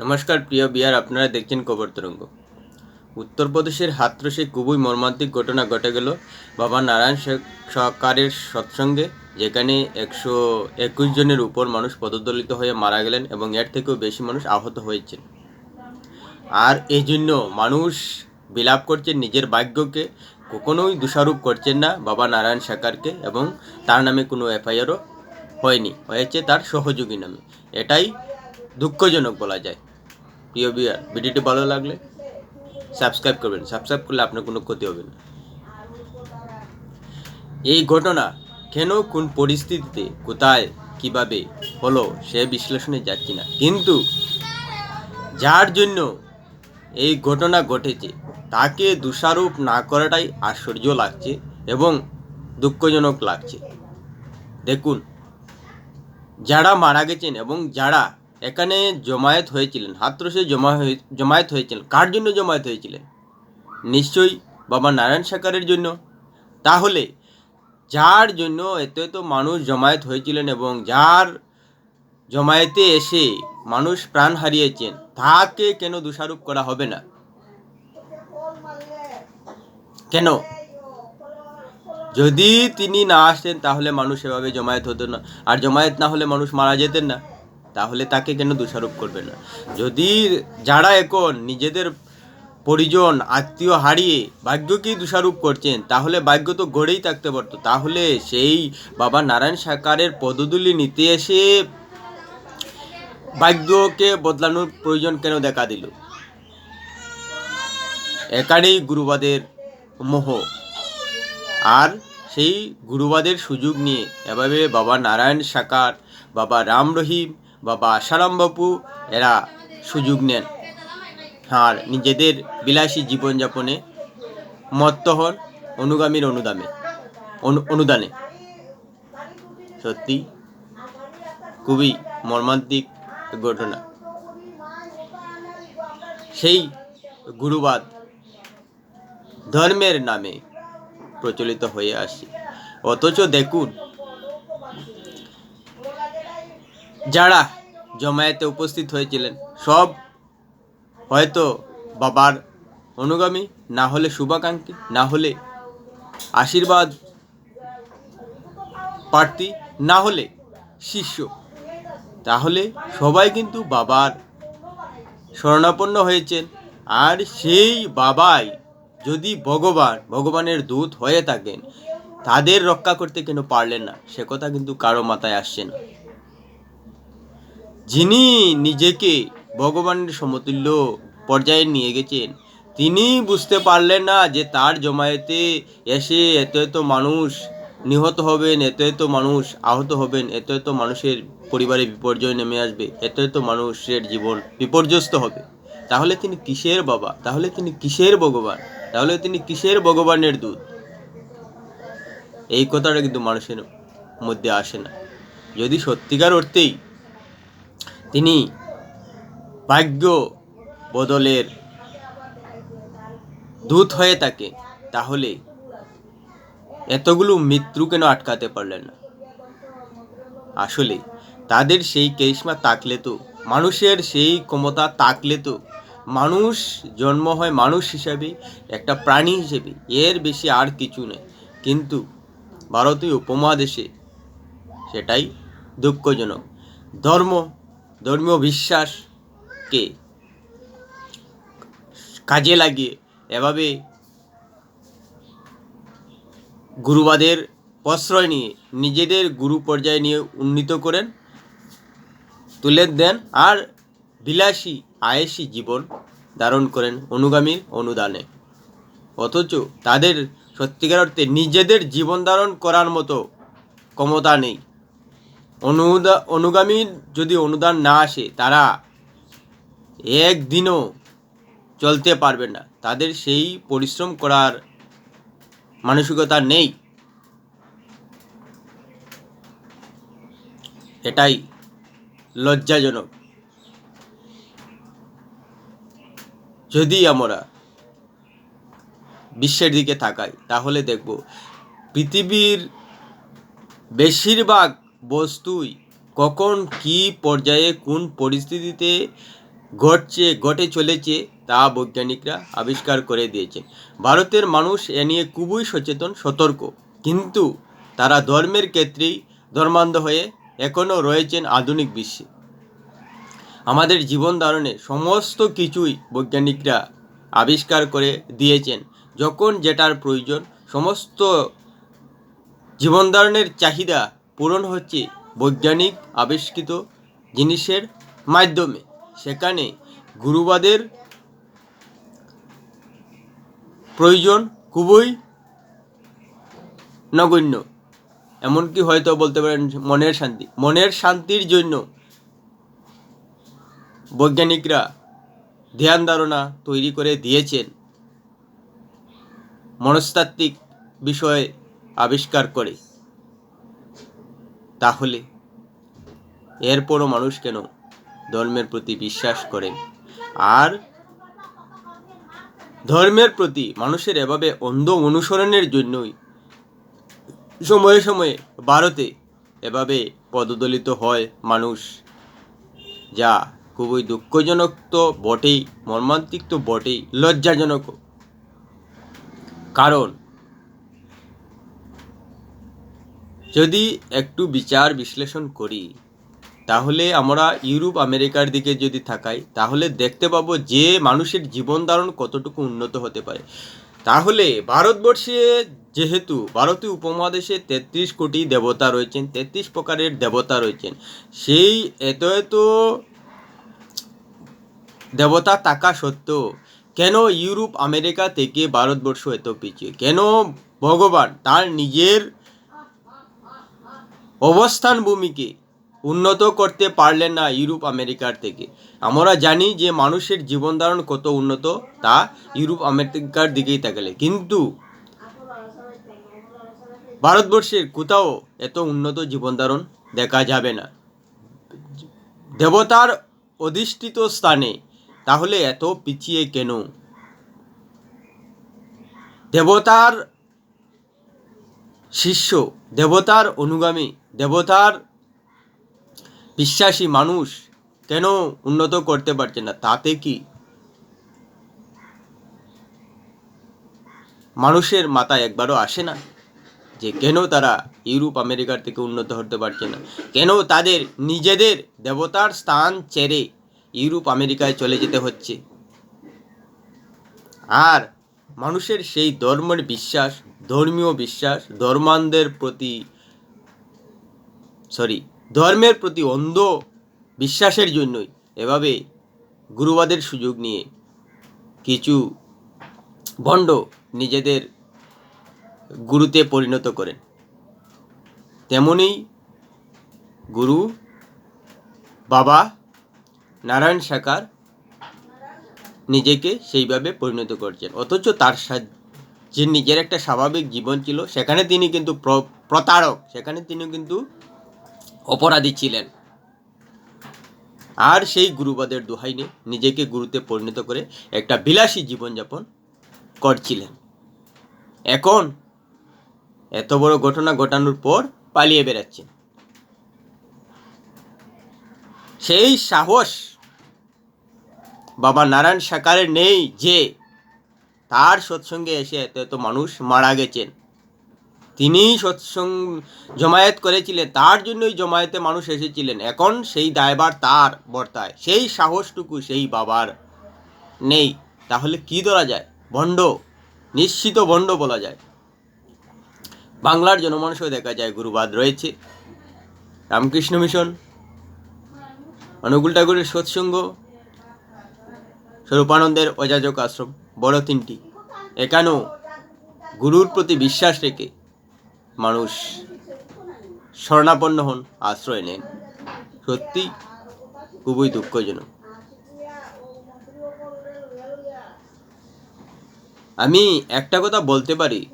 নমস্কার, প্রিয় বিয়ার, আপনারা দেখছেন কবর তরঙ্গ। উত্তরপ্রদেশের হাতরসে খুবই মর্মান্তিক ঘটনা ঘটে গেল। বাবা নারায়ণ শেখ সরকারের সৎসঙ্গে, যেখানে একশো একুশ জনের উপর মানুষ পদদলিত হয়ে মারা গেলেন এবং এর থেকেও বেশি মানুষ আহত হয়েছেন। আর এই জন্য মানুষ বিলাপ করছেন নিজের ভাগ্যকে, কখনোই দোষারোপ করছেন না বাবা নারায়ণ শেখারকে এবং তার নামে কোনো এফআইআরও হয়নি, হয়েছে তার সহযোগী নামে। এটাই দুঃখজনক বলা যায়। প্রিয় বিয়ার ভিডিওটি ভালো লাগলে সাবস্ক্রাইব করবেন। সাবস্ক্রাইব করলে আপনার কোনো ক্ষতি হবে না। এই ঘটনা কেন, কোন পরিস্থিতিতে, কোথায়, কীভাবে হলো, সে বিশ্লেষণে যাচ্ছি না। কিন্তু যার জন্য এই ঘটনা ঘটেছে, তাকে দোষারোপ না করাটাই আশ্চর্য লাগছে এবং দুঃখজনক লাগছে। দেখুন, যারা মারা গেছেন এবং যারা এখানে জমায়েত হয়েছিলেন। হাতরসে জমা হয়ে, জমায়েত হয়েছিলেন। কার জন্য জমায়েত হয়েছিলেন? নিশ্চয়ই বাবা নারায়ণ সাকারের জন্য। তাহলে যার জন্য এত এত মানুষ জমায়েত হয়েছিলেন এবং যার জমায়েতে এসে মানুষ প্রাণ হারিয়েছেন, তাকে কেন দোষারোপ করা হবে না? কেন? যদি তিনি না আসতেন, তাহলে মানুষ এভাবে জমায়েত হতো না। আর জমায়েত না হলে মানুষ মারা যেতেন না। তাহলে তাকে কেন দোষারোপ করবে না। যদি যারা এখন নিজেদের পরিজন, আত্মীয় হারিয়ে ভাগ্যকেই দোষারোপ করছেন, তাহলে ভাগ্য তো গড়েই থাকতে পারতো। তাহলে সেই বাবা নারায়ণ সাকারের পদধূলি নিতে এসে ভাগ্যকে বদলানোর প্রয়োজন কেন দেখা দিল? এখানেই গুরুবাদের মোহ। আর সেই গুরুবাদের সুযোগ নিয়ে এভাবে বাবা নারায়ণ সাকার বাবা রাম রহিম বাবা আশারাম বাপু এরা সুযোগ নেন। আর নিজেদের বিলাসী জীবনযাপনে মত্ত হন অনুগামীর অনুদামে, অনু- অনুদানে। সত্যি, খুবই মর্মান্তিক ঘটনা। সেই গুরুবাদ ধর্মের নামে প্রচলিত হয়ে আসছে অথচ দেখুন, যারা জমায়েতে উপস্থিত হয়েছিলেন। সব হয়তো বাবার অনুগামী, না হলে শুভাকাঙ্ক্ষী, না হলে আশীর্বাদ প্রার্থী, না হলে শিষ্য। তাহলে সবাই কিন্তু বাবার শরণাপন্ন হয়েছেন। আর সেই বাবাই যদি ভগবান, ভগবানের দূত হয়ে থাকেন, তাদের রক্ষা করতে কেন পারলেন না। সে কথা কিন্তু কারও মাথায় আসছে না। যিনি নিজেকে ভগবানের সমতুল্য পর্যায়ে নিয়ে গেছেন, তিনি বুঝতে পারলেন না যে তার জমায়েতে এসে এত এত মানুষ নিহত হবেন, এত এত মানুষ আহত হবেন, এত এত মানুষের পরিবারে বিপর্যয় নেমে আসবে, এত এত মানুষের জীবন বিপর্যস্ত হবে। তাহলে তিনি কিসের বাবা? তাহলে তিনি কিসের ভগবান? তাহলে তিনি কিসের ভগবানের দূত? এই কথাটা কিন্তু মানুষের মধ্যে আসে না। যদি সত্যিকার অর্থেই তিনি ভাগ্য বদলের দূত হয়ে থাকে তাহলে এতগুলো মৃত্যু কেন আটকাতে পারলেন না? আসলে তাদের সেই কেশমা তাকলে তো, মানুষের সেই ক্ষমতা তাকলে তো, মানুষ জন্ম হয় মানুষ হিসাবে, একটা প্রাণী হিসেবে, এর বেশি আর কিছু নেই। কিন্তু ভারতীয় উপমহাদেশে সেটাই দুঃখজনক। ধর্ম ধর্মীয় বিশ্বাসকে কাজে লাগিয়ে এভাবে গুরুবাদের প্রশ্রয় নিয়ে নিজেদের গুরু পর্যায়ে নিয়ে উন্নীত করেন, তুলে দেন আর বিলাসী, আয়েসি জীবন ধারণ করেন অনুগামীর অনুদানে। অথচ তাদের সত্যিকার অর্থে নিজেদের জীবন ধারণ করার মতো ক্ষমতা নেই। অনুদা অনুগামীর যদি অনুদান না আসে, তারা একদিনও চলতে পারবে না। তাদের সেই পরিশ্রম করার মানসিকতা নেই। এটাই লজ্জাজনক। যদি আমরা বিশ্বের দিকে তাকাই, তাহলে দেখব পৃথিবীর বেশিরভাগ বস্তুই। কখন কি পর্যায়ে কোন পরিস্থিতিতে ঘটছে, ঘটে চলেছে, তা বৈজ্ঞানিকরা আবিষ্কার করে দিয়েছেন। ভারতের মানুষ এ নিয়ে খুবই সচেতন, সতর্ক। কিন্তু তারা ধর্মের ক্ষেত্রেই ধর্মান্ধ হয়ে এখনও রয়েছেন আধুনিক বিশ্বে। আমাদের জীবন ধারণে সমস্ত কিছুই বৈজ্ঞানিকরা আবিষ্কার করে দিয়েছেন। যখন যেটার প্রয়োজন, সমস্ত জীবন ধারণের চাহিদা পূরণ হচ্ছে বৈজ্ঞানিক আবিষ্কৃত জিনিসের মাধ্যমে। সেখানে গুরুবাদের প্রয়োজন খুবই নগণ্য। এমনকি হয়তো বলতে পারেন মনের শান্তি। মনের শান্তির জন্য বৈজ্ঞানিকরা ধ্যান ধারণা তৈরি করে দিয়েছেন। মনস্তাত্ত্বিক বিষয়ে আবিষ্কার করে। তাহলে? এরপরও মানুষ কেন ধর্মের প্রতি বিশ্বাস করে? আর ধর্মের প্রতি মানুষের এভাবে অন্ধ অনুসরণের জন্যই সময়ে সময়ে ভারতে এভাবে পদদলিত হয় মানুষ, যা খুবই দুঃখজনক তো বটেই, মর্মান্তিক তো বটেই, লজ্জাজনক। কারণ যদি একটু বিচার বিশ্লেষণ করি, তাহলে আমরা ইউরোপ, আমেরিকার দিকে যদি থাকাই তাহলে দেখতে পাবো যে মানুষের জীবন ধারণ কতটুকু উন্নত হতে পারে। তাহলে ভারতবর্ষে যেহেতু, ভারতীয় উপমহাদেশে তেত্রিশ কোটি দেবতা রয়েছেন, তেত্রিশ প্রকারের দেবতা রয়েছেন, সেই এত এত দেবতা থাকা সত্ত্বেও কেন ইউরোপ, আমেরিকা থেকে ভারতবর্ষ এত পিছিয়ে? কেন ভগবান তার নিজের অবস্থান ভূমিকে উন্নত করতে পারলেন না ইউরোপ, আমেরিকার থেকে। আমরা জানি যে মানুষের জীবন ধারণ কত উন্নত, তা ইউরোপ, আমেরিকার দিকেই তাকালে। কিন্তু ভারতবর্ষের কোথাও এত উন্নত জীবন ধারণ দেখা যাবে না। দেবতার অধিষ্ঠিত স্থানে, তাহলে এত পিছিয়ে কেন? দেবতার শিষ্য, দেবতার অনুগামী দেবতার বিশ্বাসী মানুষ কেন উন্নত করতে পারছে না? তাতে কি? মানুষের মাথায় একবারও আসে না যে কেন তারা ইউরোপ, আমেরিকার থেকে উন্নত হতে পারছে না? কেন তাদের নিজেদের দেবতার স্থান ছেড়ে ইউরোপ, আমেরিকায় চলে যেতে হচ্ছে? আর মানুষের সেই ধর্মের বিশ্বাস, ধর্মীয় বিশ্বাস, ধর্মান্ধের প্রতি সরি ধর্মের প্রতি অন্ধ বিশ্বাসের জন্যই এভাবে গুরুবাদের সুযোগ নিয়ে কিছু ভণ্ড নিজেদের গুরুতে পরিণত করেন। তেমনই গুরু, বাবা, নারায়ণ সাকার নিজেকে সেইভাবে পরিণত করছেন। অথচ তার যে নিজের একটা স্বাভাবিক জীবন ছিল, সেখানে তিনি কিন্তু প্র- প্রতারক, সেখানে তিনি কিন্তু অপরাধী ছিলেন। আর সেই গুরুবাদের দোহাইনে নিজেকে গুরুতে পরিণত করে একটা বিলাসী জীবনযাপন করছিলেন। এখন এত বড় ঘটনা ঘটানোর পর পালিয়ে বেড়াচ্ছেন। সেই সাহস বাবা নারায়ণ সাকারের নেই যে তার সৎসঙ্গে এসে এত এত মানুষ মারা গেছেন। তিনি সৎসঙ্গ জমায়েত করেছিলেন, তার জন্যই জমায়েতে মানুষ এসেছিলেন। এখন সেই দায়বার তার বর্তায়। সেই সাহসটুকু সেই বাবার নেই। তাহলে কি ধরা যায়? ভণ্ড, নিশ্চিত ভণ্ড বলা যায়। বাংলার জনমানুষও দেখা যায়, গুরুবাদ রয়েছে। রামকৃষ্ণ মিশন, অনুকূল ঠাকুরের সৎসঙ্গ, স্বরূপানন্দের অযাজক আশ্রম, বড় তিনটি। এখানেও গুরুর প্রতি বিশ্বাস রেখে মানুষ শরণাপন্ন হন, আশ্রয় নেন। সত্যি খুবই দুঃখজনক। আমি একটা কথা বলতে পারি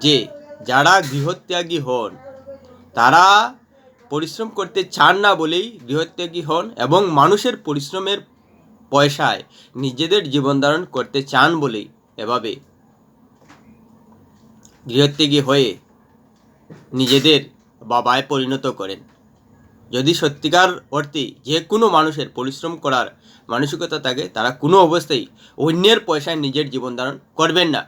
যে, যারা গৃহত্যাগী হন, তারা পরিশ্রম করতে চান না বলেই গৃহত্যাগী হন এবং মানুষের পরিশ্রমের পয়সায় নিজেদের জীবন ধারণ করতে চান বলেই এভাবে গৃহত্যাগী হয়ে নিজেদের বাবায় পরিণত করেন। যদি সত্যিকার অর্থে যে কোনো মানুষের পরিশ্রম করার মানসিকতা থাকে, তারা কোনো অবস্থায় অন্যের পয়সায় নিজের জীবন ধারণ করবেন না।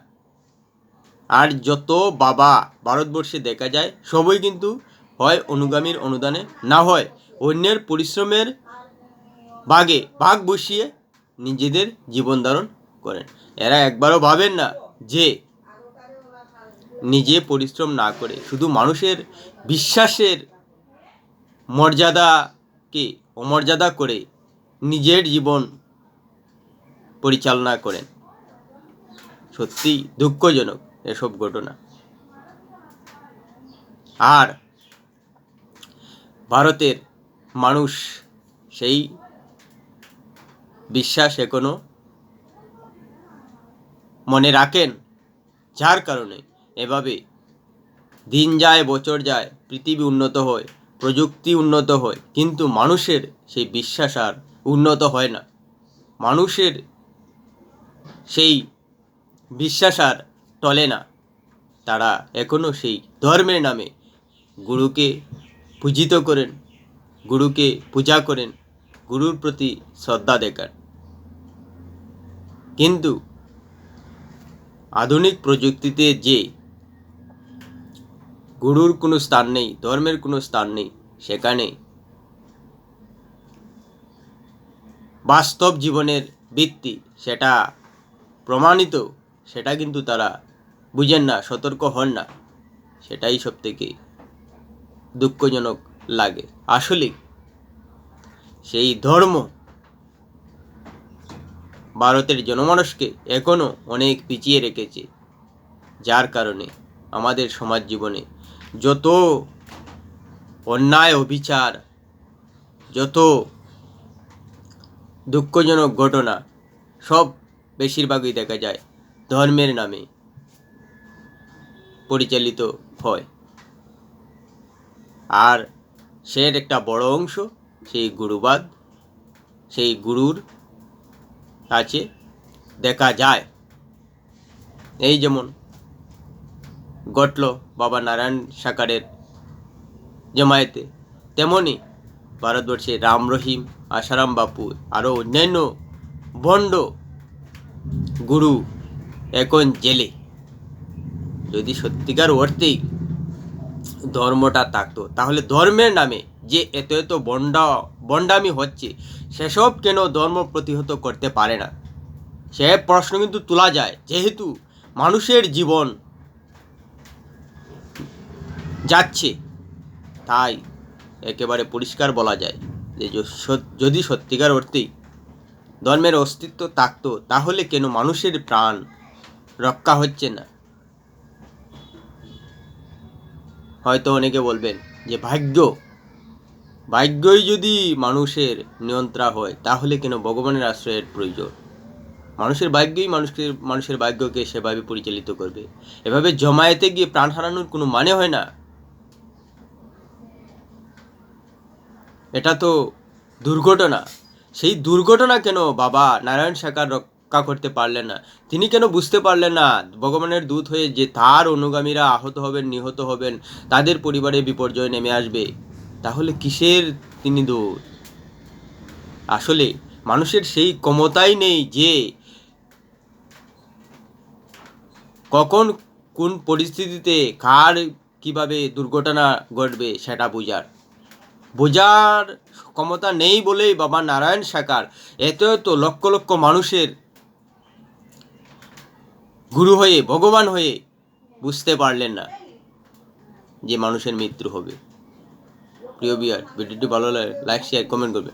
আর যত বাবা ভারতবর্ষে দেখা যায়, সবই কিন্তু হয় অনুগামীর অনুদানে, না হয় অন্যের পরিশ্রমের বাগে ভাগ বসিয়ে নিজেদের জীবন ধারণ করেন। এরা একবারও ভাবেন না যে নিজে পরিশ্রম না করে, শুধু মানুষের বিশ্বাসের মর্যাদাকে অমর্যাদা করে নিজের জীবন পরিচালনা করেন। সত্যি দুঃখজনক এসব ঘটনা। আর ভারতের মানুষ সেই বিশ্বাস এখনও মনে রাখেন, যার কারণে এভাবে দিন যায়, বছর যায়, পৃথিবী উন্নত হয়, প্রযুক্তি উন্নত হয়, কিন্তু মানুষের সেই বিশ্বাস আর উন্নত হয় না। মানুষের সেই বিশ্বাস আর টলে না। তারা এখনও সেই ধর্মের নামে গুরুকে পূজিত করেন, গুরুকে পূজা করেন, গুরুর প্রতি শ্রদ্ধা দেখান। কিন্তু আধুনিক প্রযুক্তিতে যে গুরুর কোনো স্থান নেই, ধর্মের কোনো স্থান নেই, সেখানে বাস্তব জীবনের ভিত্তি সেটা প্রমাণিত, সেটা কিন্তু তারা বুঝেন না, সতর্ক হন না। সেটাই সব থেকে দুঃখজনক লাগে। আসলে সেই ধর্ম ভারতের জনমানুষকে এখনও অনেক পিছিয়ে রেখেছে, যার কারণে আমাদের সমাজ জীবনে। যত অন্যায় অবিচার, যত দুঃখজনক ঘটনা, সব বেশিরভাগই দেখা যায় ধর্মের নামে পরিচালিত হয়। আর সের একটা বড় অংশ, সেই গুরুবাদ, সেই গুরুর কাছে দেখা যায়। এই যেমন ঘটল বাবা নারায়ণ সাকারের জমায়েতে। তেমনি ভারতবর্ষে রাম রহিম আসারাম বাপু আরও অন্যান্য ভণ্ড গুরু এখন জেলে। যদি সত্যিকার অর্থেই ধর্মটা থাকতো, তাহলে ধর্মের নামে যে এত এত বন্ডা বন্ডামি হচ্ছে, সেসব কেন ধর্ম প্রতিহত করতে পারে না? সে প্রশ্ন কিন্তু তোলা যায়, যেহেতু মানুষের জীবন যাচ্ছে। তাই একেবারে পরিষ্কার বলা যায় যে যদি সত্যিকার অর্থেই ধর্মের অস্তিত্ব থাকতো, তাহলে কেন মানুষের প্রাণ রক্ষা হচ্ছে না? হয়তো অনেকে বলবেন যে ভাগ্য, ভাগ্যই যদি মানুষের নিয়ন্ত্রণ হয়, তাহলে কেন ভগবানের আশ্রয়ের প্রয়োজন? মানুষের ভাগ্যই মানুষকে, মানুষের ভাগ্যকে সেভাবে পরিচালিত করবে। এভাবে জমায়েতে গিয়ে প্রাণ হারানোর কোনো মানে হয় না। এটা তো দুর্ঘটনা। সেই দুর্ঘটনা কেন বাবা নারায়ণ শেখার রক্ষা করতে পারলেন না? তিনি কেন বুঝতে পারলেন না? ভগবানের দূত হয়ে যে তার অনুগামীরা আহত হবেন, নিহত হবেন, তাদের পরিবারে বিপর্যয় নেমে আসবে, তাহলে কিসের তিনি দূত? আসলে মানুষের সেই ক্ষমতাই নেই যে কখন কোন পরিস্থিতিতে কার কীভাবে দুর্ঘটনা ঘটবে সেটা বোঝার। বোঝার ক্ষমতা নেই বলেই বাবা নারায়ণ সাকার এত এত লক্ষ লক্ষ মানুষের গুরু হয়ে, ভগবান হয়ে বুঝতে পারলেন না যে মানুষের মৃত্যু হবে। প্রিয় বিয়ার ভিডিওটি ভালো লাগে লাইক শেয়ার কমেন্ট করবে